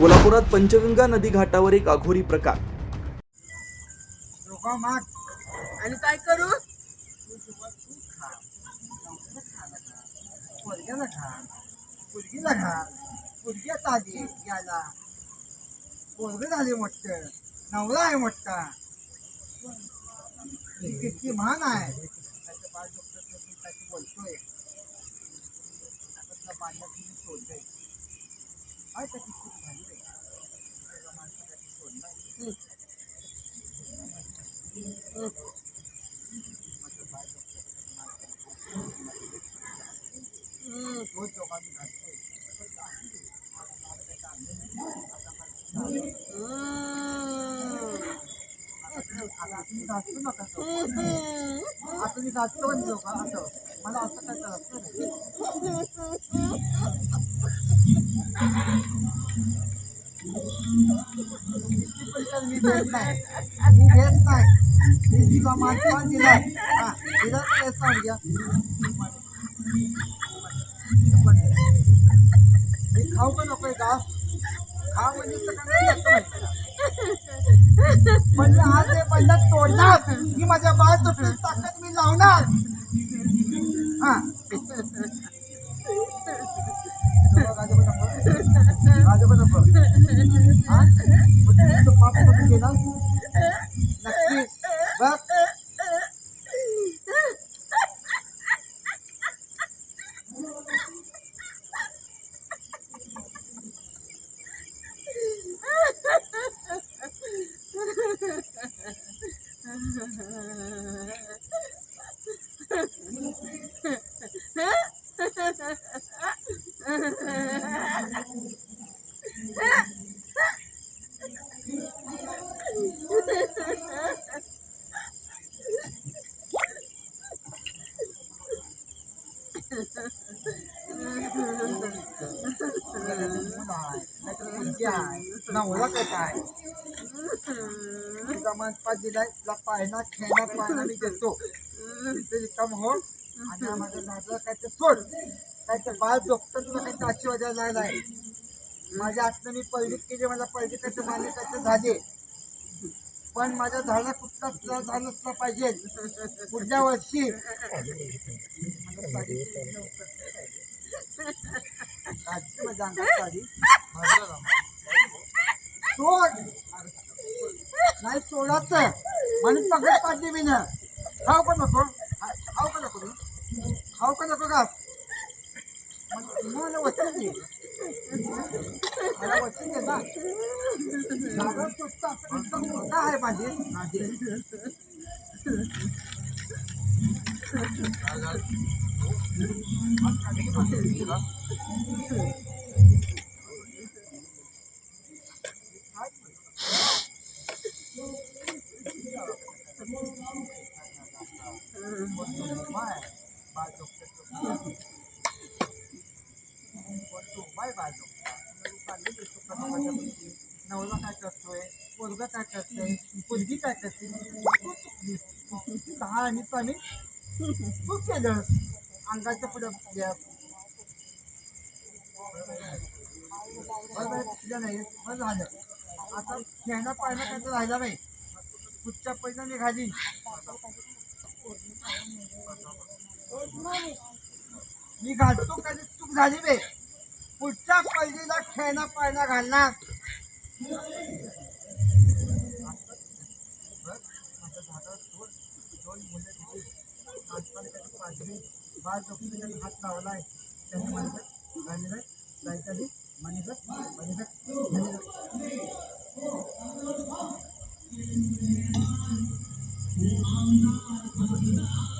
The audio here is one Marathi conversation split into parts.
कोल्हापुरात पंचगंगा नदी घाटावर एक अघोरी प्रकार. लोका माग. आणि काय करू? पोरग्याला खा पुरगीला खा पुरग्यात आली याला. पोरग झाले मोठं. नवरा आहे मोठा. ती किती महान आहे. त्याचं बाळ डॉक्टर मी त्याची बोलतोय त्यातलं आता तुम्ही घालतो नका तो. हम्म. आता मी घालतो ना दोघं असं मला असं काय करायचं खाऊ का नकोय का खा म्हणजे सगळं जातं माहिती का? म्हणजे आज हे पहिला तोडणार मी माझ्या बाळ तुटून ताकद मी लावणार हा गाजोबा नको. गाजोबा नको. हा? मग तुम्ही तो पाप करून गेला? नक्की बघ मुलं आहे, नाहीतर मुलगी आहे, नवरा आहे तुझा मानपात दिलाय तुला पाळणा पाळणा मी देतो. तिथे रिकाम हो. आणि माझ्या दादाला काय ते सोड. काय ते बाळ डॉक्टर तुला काही आशीर्वाद लागला आहे माझ्या हातनं मी पळवीत केली मला पळवीकाचे मालिकाचे झाले. पण माझ्या झाडा कुठलाच त्रास झाला पाहिजे. पुढल्या वर्षी. माझ्या अंगात साडी. सोड. नाही सोडाच म्हणून पकड पाडली मी ना. खाऊ का नको. खाऊ का नको मी. खाऊ का नको का मला वचन दे. मला वचन दे ना. जागा सुटता असं मोठा आहे माझी. नवरा काय करतोय पोरगा काय करतोय पोरगी काय करते तू चुकली दहा आणि पाणी तू केलं अंगाच्या पुढं बसल्या नाही बरं झालं आता खेळणं पाळणं काय तर राहिलं नाही. पुढच्या पैसा निघाली. मी घालतो कधी चूक झाली बे. पुढच्या पहिलीला खेळणं, पाळणं घालणार. हात लावलाय त्याने म्हणलं घाललं जायचं म्हणलं म्हणलं तुला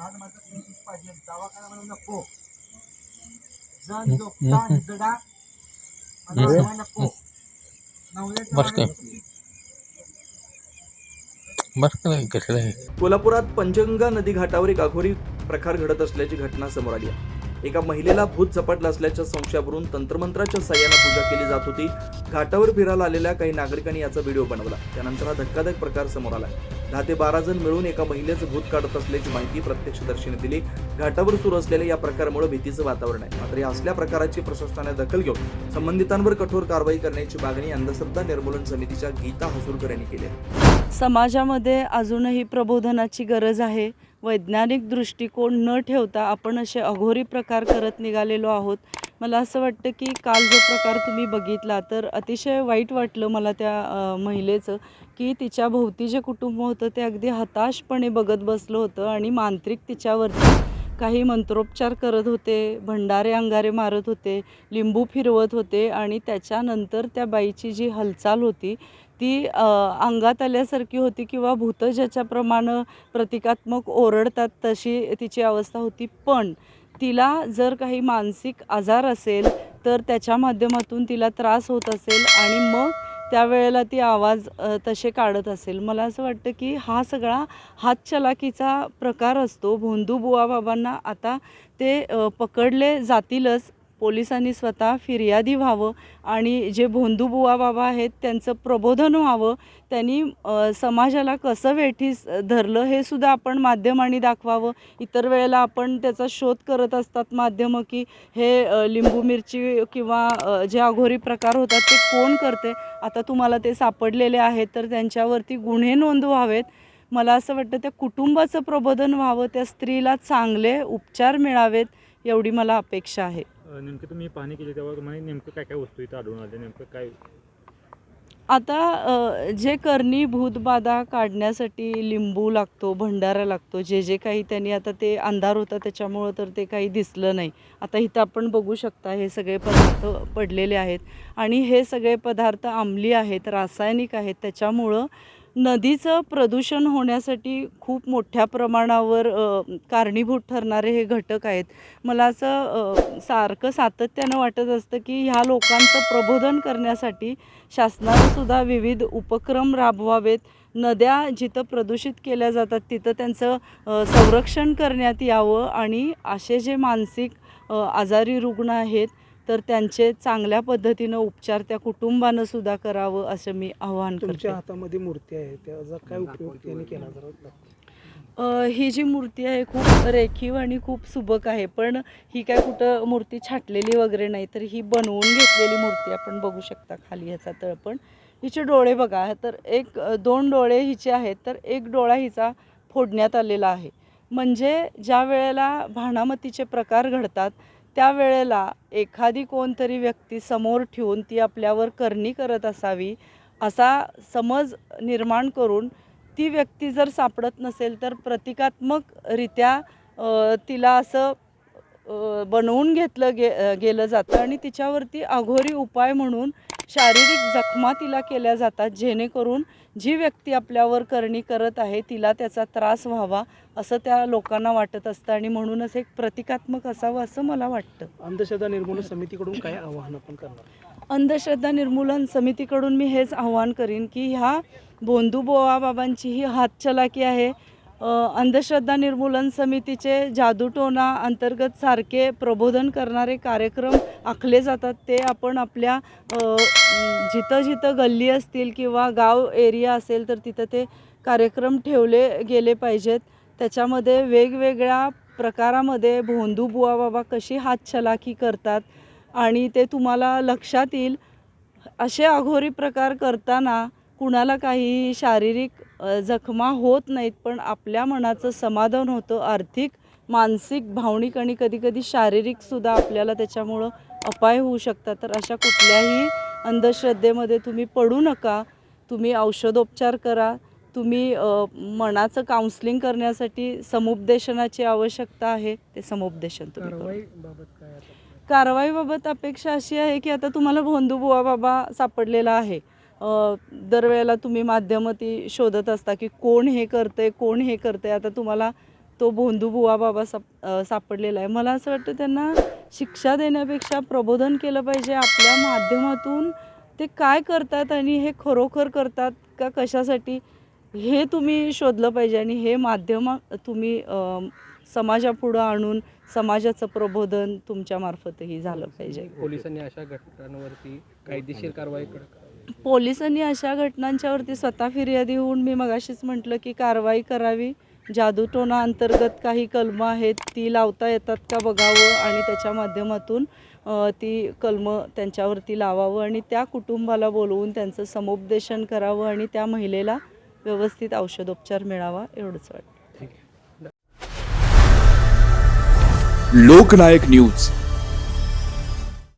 झाड माझं पाहिजे. दवाखाना म्हणून नको. जण नवऱ्याच्या कोल्हापुरात पंचगंगा नदी घाटावर एक अघोरी प्रकार घडत असल्याची घटना समोर आली आहे. एका महिलेला भूत झपाटलं असल्याच्या संशयावरून तंत्रमंत्राच्या सहाय्यानं पूजा केली जात होती. घाटावर फिरायला आलेल्या काही नागरिकांनी याचा व्हिडिओ बनवला. त्यानंतर हा धक्कादायक प्रकार समोर आला दहा ते बारा जण मिळून एका महिलेचं भूत काढत असल्याची माहिती प्रत्यक्षदर्शीने दिली. घाटावर सुरू असलेल्या या प्रकारामुळे भीतीचं वातावरण आहे. मात्र या असल्या प्रकाराची प्रशासनाने दखल घेऊन संबंधितांवर कठोर कारवाई करण्याची मागणी अंधश्रद्धा निर्मूलन समितीच्या गीता हसूरकर यांनी केली आहे. समाजामध्ये अजूनही प्रबोधनाची गरज आहे. वैज्ञानिक दृष्टिकोन न ठेवता आपण असे अघोरी प्रकार करत निघालेलो आहोत. मला असं वाटतं की काल जो प्रकार तुम्ही बघितला तर अतिशय वाईट वाटलं मला त्या महिलेचं की तिच्या भोवती जे कुटुंब होतं ते अगदी हताशपणे बघत बसलं होतं आणि मांत्रिक तिच्यावरती काही मंत्रोपचार करत होते भंडारे अंगारे मारत होते लिंबू फिरवत होते आणि त्याच्यानंतर त्या बाईची जी हालचाल होती ती अंगात आल्यासारखी होती किंवा भूतं ज्याच्याप्रमाणे प्रतिकात्मक ओरडतात तशी तिची अवस्था होती. पण तिला जर काही मानसिक आजार असेल तर त्याच्या माध्यमातून तिला त्रास होत असेल आणि मग त्यावेळेला ती आवाज तसे काढत असेल. मला असं वाटतं की हा सगळा हातचलाकीचा प्रकार असतो. भोंदू बुवा बाबांना आता ते पकडले जातीलच पोलिसांनी स्वतः फिर्यादी व्हावं आणि जे भोंदूबुवा बाबा आहेत त्यांचं प्रबोधन व्हावं त्यांनी समाजाला कसं वेठीस धरलं हे सुद्धा आपण माध्यमांनी दाखवावं. इतर वेळेला आपण त्याचा शोध करत असतात माध्यमं की हे लिंबू मिरची किंवा जे अघोरी प्रकार होतात ते कोण करते? आता तुम्हाला ते सापडलेले आहेत तर त्यांच्यावरती गुन्हे नोंदवावेत मला असं वाटतं त्या कुटुंबाचं प्रबोधन व्हावं त्या स्त्रीला चांगले उपचार मिळावेत एवढी मला अपेक्षा आहे. नेमकं तुम्ही पाहणी केली तेव्हा तुम्हाला नेमकं काय काय वस्तू इथं आढळून आल्या? नेमकं काय? आता जे करणी भूतबाधा काढण्यासाठी लिंबू लागतो भंडारा लागतो जे जे काही त्यांनी आता ते अंधार होता त्याच्यामुळं तर ते काही दिसलं नाही. आता इथं आपण बघू शकता हे सगळे पदार्थ पडलेले आहेत. आणि हे सगळे पदार्थ आम्ली आहेत रासायनिक आहेत त्याच्यामुळं नदीचं प्रदूषण होण्यासाठी खूप मोठ्या प्रमाणावर कारणीभूत ठरणारे हे घटक आहेत. मला असं सारखं सातत्यानं वाटत असतं की ह्या लोकांचं प्रबोधन करण्यासाठी शासनानंसुद्धा विविध उपक्रम राबवावेत. नद्या जिथं प्रदूषित केल्या जातात तिथं त्यांचं संरक्षण करण्यात यावं आणि असे जे मानसिक आजारी रुग्ण आहेत तर त्यांचे चांगल्या पद्धतीनं उपचार त्या कुटुंबानं सुद्धा करावं असं मी आवाहन करते. तुमच्या हातामध्ये मूर्ती आहे त्याचा काय उपयोग त्यांनी केला जरा ही जी मूर्ती आहे खूप रेखीव आणि खूप सुबक आहे पण ही काय कुठं मूर्ती छाटलेली वगैरे नाही तर ही बनवून घेतलेली मूर्ती आपण बघू शकता खाली ह्याचा तळपण हिचे डोळे बघा तर एक दोन डोळे हिचे आहेत तर एक डोळा हिचा फोडण्यात आलेला आहे. म्हणजे ज्या वेळेला भाणामतीचे प्रकार घडतात त्यावेळेला एखादी कोणतरी व्यक्ती समोर ठेवून ती आपल्यावर करणी करत असावी असा समज निर्माण करून ती व्यक्ती जर सापडत नसेल तर प्रतिकात्मकरित्या तिला असं बनवून घेतलं गे गेलं जातं आणि तिच्यावरती अघोरी उपाय म्हणून शारीरिक जखमा तिला केल्या जातात जेणेकरून जी व्यक्ती आपल्यावर करणी करत आहे तिला त्याचा त्रास व्हावा असं त्या लोकांना वाटत असतं. आणि म्हणूनच एक प्रतिकात्मक असावं असं मला वाटतं. अंधश्रद्धा निर्मूलन समितीकडून काय आवाहन आपण करणार? अंधश्रद्धा निर्मूलन समितीकडून मी हेच आव्हान करीन की ह्या बोंधू बोवा बाबांची ही हातचलाकी आहे. अंधश्रद्धा निर्मूलन समितीचे जादूटोना अंतर्गत सारखे प्रबोधन करणारे कार्यक्रम आखले जातात. ते आपण आपल्या जिथं जिथं गल्ली असतील किंवा गाव एरिया असेल तर तिथं ते कार्यक्रम ठेवले गेले पाहिजेत. त्याच्यामध्ये वेगवेगळ्या प्रकारामध्ये भोंदू बुवा बाबा कशी हातछलाखी करतात आणि ते तुम्हाला लक्षात येईल. असे अघोरी प्रकार करताना कुणाला काही शारीरिक जखमा होत नाहीत पण आपल्या मनाचं समाधान होतं. आर्थिक मानसिक भावनिक आणि कधीकधी शारीरिकसुद्धा आपल्याला त्याच्यामुळं अपाय होऊ शकतात. तर अशा कुठल्याही अंधश्रद्धेमध्ये तुम्ही पडू नका. तुम्ही औषधोपचार करा. तुम्ही मनाचं काउन्सलिंग करण्यासाठी समुपदेशनाची आवश्यकता आहे. ते समुपदेशन तुम्ही कारवाईबाबत अपेक्षा अशी आहे की आता तुम्हाला भोंदू बुवा बाबा सापडलेला आहे. दरवेळेला तुम्ही माध्यमं ती शोधत असता की कोण हे करतंय कोण हे करतंय. आता तुम्हाला तो भोंदू बुवा बाबा साप सापडलेला आहे. मला असं वाटतं त्यांना शिक्षा देण्यापेक्षा प्रबोधन केलं पाहिजे आपल्या माध्यमातून. ते काय करतात आणि हे खरोखर करतात का कशासाठी हे तुम्ही शोधलं पाहिजे आणि हे माध्यम तुम्ही समाजापुढं आणून समाजाचं प्रबोधन तुमच्यामार्फतही झालं पाहिजे. पोलिसांनी अशा घटनांवरती कायदेशीर कारवाई पोलिसांनी अशा घटनांच्यावरती स्वतः फिर्यादी होऊन मी मगाशीच म्हटलं की कारवाई करावी. जादूटोना अंतर्गत काही कलमं आहेत ती लावता येतात का बघावं आणि त्याच्या माध्यमातून ती कलमं त्यांच्यावरती लावावं आणि त्या कुटुंबाला बोलवून त्यांचं समुपदेशन करावं आणि त्या महिलेला व्यवस्थित औषधोपचार मिळावा एवढंच वाटतं. लोकनायक न्यूज.